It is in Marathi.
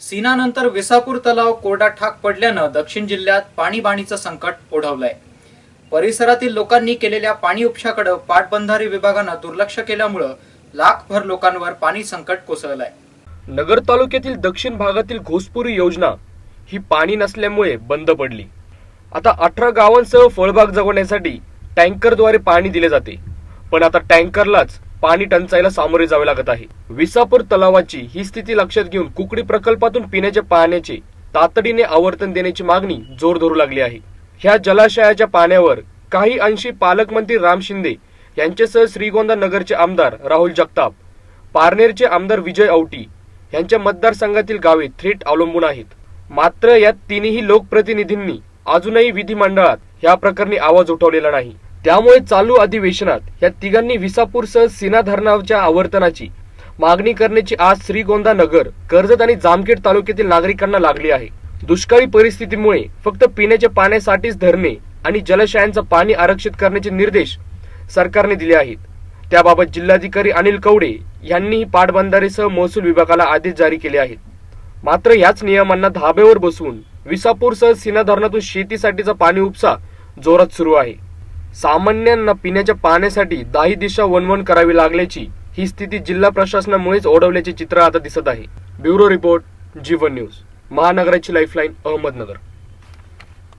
सीनानंतर विसापूर तलाव कोरडा ठाक पडल्यानं दक्षिण जिल्ह्यात पाणीबाणीचं संकट ओढवलंय. परिसरातील लोकांनी केलेल्या पाणी उपशाकडे पाटबंधारे विभागानं दुर्लक्ष केल्यामुळं लाखभर लोकांवर पाणी संकट कोसळलंय. नगर तालुक्यातील दक्षिण भागातील घोसपुरी योजना ही पाणी नसल्यामुळे बंद पडली. आता अठरा गावांसह फळबाग जगवण्यासाठी टँकरद्वारे पाणी दिले जाते. पण आता टँकरलाच पाणी टंचाईला सामोरे जावे लागत आहे. विसापूर तलावाची ही स्थिती लक्षात घेऊन कुकडी प्रकल्पातून पिण्याच्या पाण्याचे तातडीने आवर्तन देण्याची मागणी जोर धरू लागली आहे. ह्या जलाशयाच्या पाण्यावर काही अंशी पालकमंत्री राम शिंदे यांच्यासह श्रीगोंदा नगरचे आमदार राहुल जगताप पारनेरचे आमदार विजय औटी यांच्या मतदारसंघातील गावे थेट अवलंबून आहेत. मात्र या तिन्ही लोकप्रतिनिधींनी अजूनही विधिमंडळात या प्रकरणी आवाज उठवलेला नाही. त्यामुळे चालू अधिवेशनात या तिघांनी विसापूरसह सिना धरणाच्या आवर्तनाची मागणी करण्याची आज श्रीगोंदा नगर कर्जत आणि जामखेड तालुक्यातील नागरिकांना लागली आहे. दुष्काळी परिस्थितीमुळे फक्त पिण्याच्या पाण्यासाठीच धरणे आणि जलाशयांचं पाणी आरक्षित करण्याचे निर्देश सरकारने दिले आहेत. त्याबाबत जिल्हाधिकारी अनिल कवडे यांनीही पाटबंधारेसह महसूल विभागाला आदेश जारी केले आहेत. मात्र याच नियमांना धाब्यावर बसवून विसापूरसह सिना धरणातून शेतीसाठीचा पाणी उपसा जोरात सुरू आहे. सामान्यांना पिण्याच्या पाण्यासाठी दाही दिशा वनवन करावी लागल्याची ही स्थिती जिल्हा प्रशासनामुळेच ओढवल्याचे चित्र आता दिसत आहे. ब्युरो रिपोर्ट जीवन न्यूज महानगराची लाईफलाईन अहमदनगर.